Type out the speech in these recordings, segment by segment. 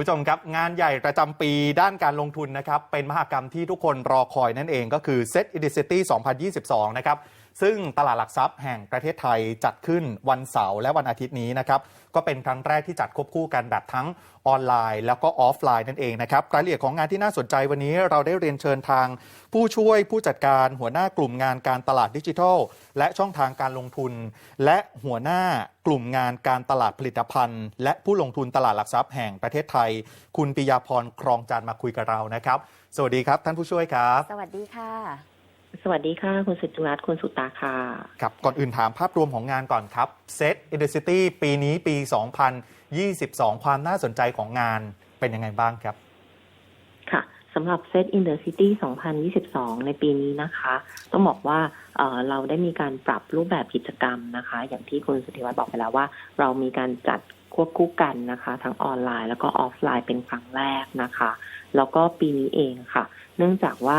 คุณผู้ชมครับ งานใหญ่ประจำปีด้านการลงทุนนะครับ เป็นมหกรรมที่ทุกคนรอคอยนั่นเองก็คือ Set i n i c i t y 2022 นะครับ ซึ่งตลาดหลักทรัพย์แห่งประเทศไทยจัดขึ้นวันเสาร์และวันอาทิตย์นี้นะครับก็เป็นครั้งแรกที่จัดควบคู่กันแบบทั้งออนไลน์ แล้วก็ออฟไลน์นั่นเองนะครับรายละเอียดของงานที่น่าสนใจวันนี้เราได้เรียนเชิญทาง ผู้ช่วยผู้จัดการหัวหน้ากลุ่มงานการตลาดดิจิทัล และช่องทางการลงทุน และหัวหน้ากลุ่มงานการตลาดผลิตภัณฑ์ และผู้ลงทุนตลาดหลักทรัพย์แห่งประเทศไทย คุณปิยาพรครองจันทร์มาคุยกับเรานะครับ สวัสดีครับ ท่านผู้ช่วยครับ สวัสดีค่ะ สวัสดีค่ะ คุณสุจุรัตน์คุณสุตาค่ะครับก่อนอื่นถามภาพรวมของงานก่อนครับ Set i d i c i t y ปีนี้ปี 2022 ความน่าสนใจของงานเป็นยังไงบ้างครับ ค่ะสำหรับ Set in the City 2022 ในปีนี้นะคะ ต้องบอกว่าเอ่อเราได้มีการปรับรูปแบบกิจกรรมนะคะ อย่างที่คุณสุธิวัฒน์บอกไปแล้วว่า เรามีการจัดควบคู่กันนะคะ ทั้งออนไลน์แล้วก็ออฟไลน์เป็นครั้งแรกนะคะ แล้วก็ปีนี้เองค่ะ เนื่องจากว่า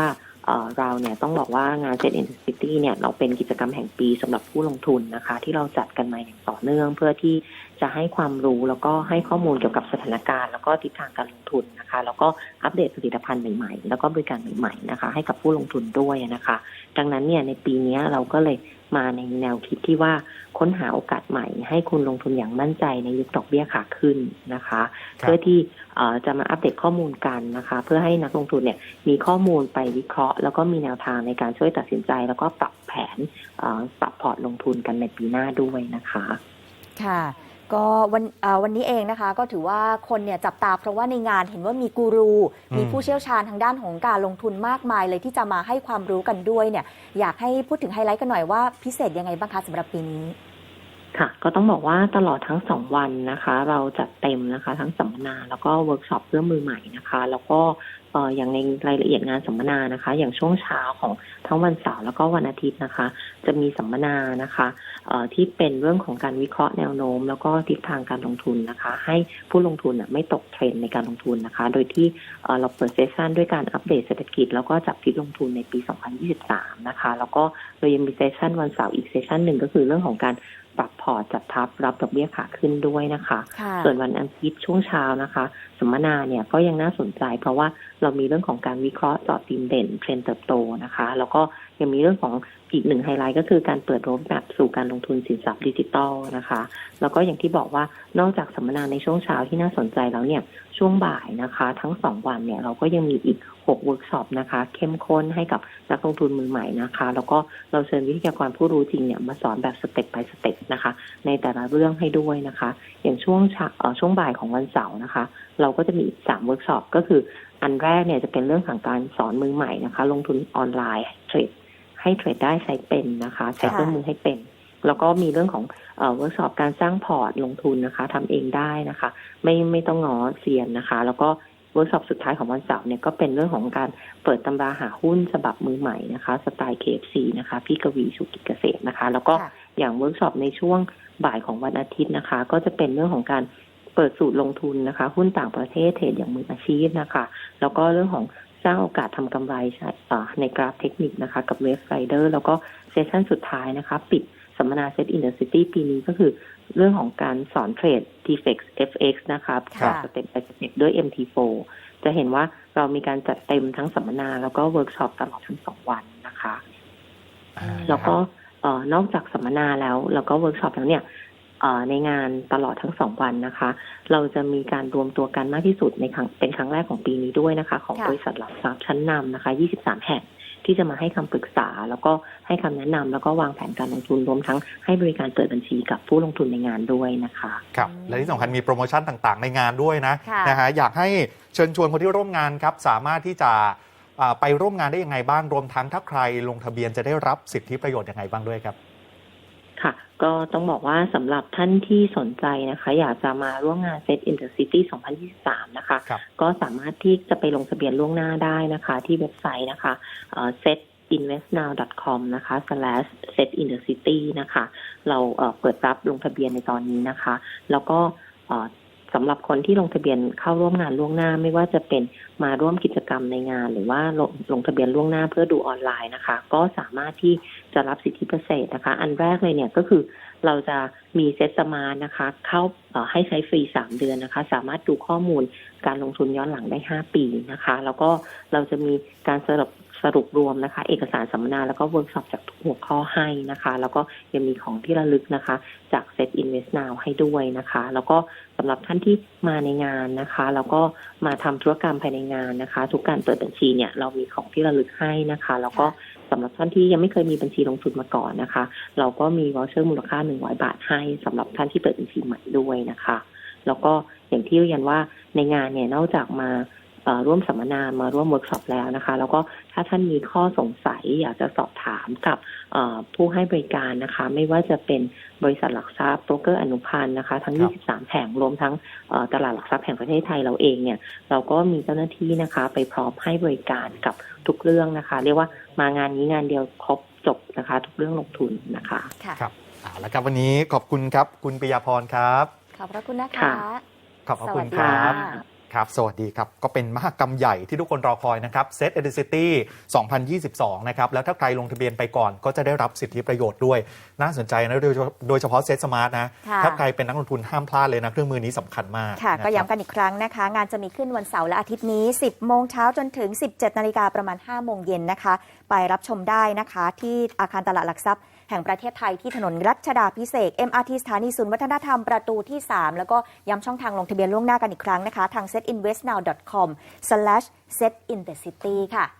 เราเนี่ยต้องบอกว่างาน Set in the City เนี่ยเราเป็นกิจกรรมแห่งปีสำหรับผู้ลงทุนนะคะ ที่เราจัดกันมาอย่างต่อเนื่อง เพื่อที่จะให้ความรู้แล้วก็ให้ข้อมูลเกี่ยวกับสถานการณ์ แล้วก็ทิศทางการลงทุนนะคะ แล้วก็อัปเดตผลิตภัณฑ์ใหม่ๆ แล้วก็บริการใหม่ๆนะคะ ให้กับผู้ลงทุนด้วยนะคะ ดังนั้นเนี่ยในปีนี้เราก็เลย มาในแนวคิดที่ว่าค้นหาโอกาสใหม่ ให้คุณลงทุนอย่างมั่นใจในยุคดอกเบี้ยขาขึ้นนะคะครับเพื่อที่เอ่อจะมาอัปเดตข้อมูลกันนะคะ เพื่อให้นักลงทุนเนี่ยมีข้อมูลไปวิเคราะห์ แล้วก็มีแนวทางในการช่วยตัดสินใจ แล้วก็ปรับแผนเอ่อปรับพอร์ตลงทุนกันในปีหน้าด้วยนะคะ ค่ะ ก็วันเอ่อวันนี้เองนะคะ ก็ถือว่าคนเนี่ยจับตาเพราะว่าในงานเห็นว่ามีกูรูอืมมีผู้เชี่ยวชาญทางด้านของการลงทุนมากมายเลยที่จะมาให้ความรู้กันด้วยเนี่ยอยากให้พูดถึงไฮไลท์กันหน่อยว่าพิเศษยังไงบ้างคะสำหรับปีนี้ ค่ะ ก็ต้องบอกว่าตลอดทั้งสองวันนะคะ เราจัดเต็มนะคะ ทั้งสัมมนาแล้วก็เวิร์กช็อปเพื่อมือใหม่นะคะ แล้วก็อย่างในรายละเอียดงานสัมมนานะคะ อย่างช่วงเช้าของทั้งวันเสาร์แล้วก็วันอาทิตย์นะคะ จะมีสัมมนานะคะเอ่อที่เป็นเรื่องของการวิเคราะห์แนวโน้ม แล้วก็ทิศทางการลงทุนนะคะ ให้ผู้ลงทุนไม่ตกเทรนในการลงทุนนะคะ โดยที่เอ่อเราเปิดเซสชันด้วยการอัปเดตเศรษฐกิจ แล้วก็จับทิศลงทุนในปี 2023 นะคะ แล้วก็เรายังมีเซสชันวันเสาร์อีกเซสชันหนึ่งก็คือเรื่องของการ ปรับพอร์ตจัดทับรับดอกเบี้ยขาขึ้นด้วยนะคะค่ะส่วนวันอาทิตย์ช่วงเช้านะคะ สัมมนาเนี่ยก็ยังน่าสนใจ เพราะว่าเรามีเรื่องของการวิเคราะห์เจาะธีมเด่นเทรนด์เติบโตนะคะ แล้วก็ยังมีเรื่องของอีกหนึ่งไฮไลท์ก็คือการเปิดโรดแมปสู่การลงทุนสินทรัพย์ดิจิทัลนะคะ แล้วก็อย่างที่บอกว่านอกจากสัมมนาในช่วงเช้าที่น่าสนใจแล้วเนี่ยช่วงบ่ายนะคะ ทั้งสองวันเนี่ยเราก็ยังมีอีก6เวิร์กช็อปนะคะ เข้มข้นให้กับนักลงทุนมือใหม่นะคะ แล้วก็เราเชิญวิทยากรผู้รู้จริงเนี่ยมาสอนแบบสเต็ป by สเต็ปนะคะ ในแต่ละเรื่องให้ด้วยนะคะ อย่างช่วงเช้าเอ่อช่วงบ่ายของวันเสาร์นะคะ เราก็จะมีอีกสามเวิร์กช็อปก็คือ อันแรกเนี่ยจะเป็นเรื่องของการสอนมือใหม่นะคะ ลงทุนออนไลน์เทรดให้เทรดได้ใช้เป็นนะคะ ใช้เครื่องมือให้เป็น แล้วก็มีเรื่องของเอ่อเวิร์กช็อปการสร้างพอร์ตลงทุนนะคะทำเองได้นะคะ ไม่ไม่ต้องงอเซียนนะคะ แล้วก็เวิร์กช็อปสุดท้ายของวันเสาร์เนี่ยก็เป็นเรื่องของการเปิดตำราหาหุ้นฉบับมือใหม่นะคะสไตล์ KFC นะคะพี่กวีสุกิจเกษตรนะคะ แล้วก็ค่ะอย่างเวิร์กช็อปในช่วงบ่ายของวันอาทิตย์นะคะ ก็จะเป็นเรื่องของการ เปิดสูตรลงทุนนะคะ หุ้นต่างประเทศเทรดอย่างมืออาชีพนะคะ แล้วก็เรื่องของสร้างโอกาสทำกำไรใช้อ่าในกราฟเทคนิคนะคะ กับเวฟไรเดอร์แล้วก็เซสชั่นสุดท้ายนะคะ ปิดสัมมนาเซตอินเดอร์ซิตี้ปีนี้ก็คือเรื่องของการสอนเทรด TFX FX นะคะค่ะสเต็ปไปสเต็ปด้วย MT4 จะเห็นว่าเรามีการจัดเต็มทั้งสัมมนาแล้วก็เวิร์กช็อปตลอดทั้งสองวันนะคะอ่าแล้วก็เอ่อนอกจากสัมมนาแล้ว แล้วก็เวิร์กช็อปแล้วเนี่ยเอ่อ ในงานตลอดทั้งสองวันนะคะ เราจะมีการรวมตัวกันมากที่สุดในครั้งเป็นครั้งแรกของปีนี้ด้วยนะคะ ของค่ะบริษัทหลักทรัพย์ชั้นนำนะคะ 23 แห่งที่จะมาให้คำปรึกษา แล้วก็ให้คำแนะนำแล้วก็วางแผนการลงทุนรวมทั้งให้บริการเปิดบัญชีกับผู้ลงทุนในงานด้วยนะคะครับและที่สำคัญมีโปรโมชั่นต่างๆ ในงานด้วยนะค่ะนะฮะอยากให้เชิญชวนคนที่ร่วมงานครับสามารถที่จะอ่าไปร่วมงานได้ยังไงบ้างรวมทั้งถ้าใครลงทะเบียนจะได้รับสิทธิประโยชน์ยังไงบ้างด้วยครับ ค่ะ ก็ต้องบอกว่าสำหรับท่านที่สนใจนะคะ อยากจะมาร่วมงาน Set in the City 2023 นะคะครับก็สามารถที่จะไปลงทะเบียนล่วงหน้าได้นะคะ ที่เว็บไซต์นะคะเอ่อ setinvestnow.com นะคะ slash set in the city นะคะ เราเอ่อเปิดรับลงทะเบียนในตอนนี้นะคะ แล้วก็เอ่อ สำหรับคนที่ลงทะเบียนเข้าร่วมงานล่วงหน้า ไม่ว่าจะเป็นมาร่วมกิจกรรมในงาน หรือว่าลงลงทะเบียนล่วงหน้าเพื่อดูออนไลน์นะคะ ก็สามารถที่จะรับสิทธิพิเศษนะคะ อันแรกเลยเนี่ยก็คือเราจะมีเซตสมานนะคะ เข้าให้ใช้ฟรี3เดือนนะคะ สามารถดูข้อมูลการลงทุนย้อนหลังได้5ปีนะคะ แล้วก็เราจะมีการสรุปส สรุปรวมนะคะ เอกสารสัมมนาแล้วก็เวิร์กช็อปจากทุกหัวข้อให้นะคะ แล้วก็ยังมีของที่ระลึกนะคะ จาก Set Invest Now ให้ด้วยนะคะ แล้วก็สำหรับท่านที่มาในงานนะคะ แล้วก็มาทำธุรกรรมภายในงานนะคะ ทุกการเปิดบัญชีเนี่ยเรามีของที่ระลึกให้นะคะ แล้วก็สำหรับท่านที่ยังไม่เคยมีบัญชีลงทุนมาก่อนนะคะ เราก็มีวอเชอร์มูลค่า 100 บาทให้สำหรับท่านที่เปิดบัญชีใหม่ด้วยนะคะ แล้วก็อย่างที่เรียนว่าในงานเนี่ยนอกจากมา ร่วมสัมมนามาร่วมเวิร์กช็อปแล้วนะคะ แล้วก็ถ้าท่านมีข้อสงสัยอยากจะสอบถามกับเอ่อผู้ให้บริการนะคะ ไม่ว่าจะเป็นบริษัทหลักทรัพย์โบรกเกอร์อนุพันธ์นะคะ ทั้งครับ23 แห่งรวมทั้งเอ่อตลาดหลักทรัพย์แห่งประเทศไทยเราเองเนี่ย เราก็มีเจ้าหน้าที่นะคะ ไปพร้อมให้บริการกับทุกเรื่องนะคะ เรียกว่ามางานนี้งานเดียวครบจบนะคะ ทุกเรื่องลงทุนนะคะค่ะครับเอาละครับวันนี้ขอบคุณครับ คุณปิยาพรครับ ขอบพระคุณนะคะค่ะขอบพระคุณสวัสดีครับ ค่ะครับ สวัสดีครับ ก็เป็นมหกรรมใหญ่ที่ทุกคนรอคอยนะครับ Set Edacity 2022 นะครับ แล้วถ้าใครลงทะเบียนไปก่อนก็จะได้รับสิทธิประโยชน์ด้วย น่าสนใจนะ โดยเฉพาะโดยเฉพาะ Set Smart นะค่ะถ้าใครเป็นนักลงทุนห้ามพลาดเลยนะ เครื่องมือนี้สำคัญมากค่ะ ก็นะครับย้ำกันอีกครั้งนะคะ งานจะมีขึ้นวันเสาร์และอาทิตย์นี้ 10 โมงเช้าจนถึง 17 นาฬิกาประมาณ 5 โมงเย็นนะคะ ไปรับชมได้นะคะ ที่อาคารตลาดหลักทรัพย์ แห่งประเทศไทยที่ถนนรัชดาพิเศษ MRT สถานีศูนย์วัฒนธรรมประตูที่ 3 แล้วก็ย้ำช่องทางลงทะเบียนล่วงหน้ากันอีกครั้งนะคะ ทาง setinvestnow.com/setinthecity ค่ะ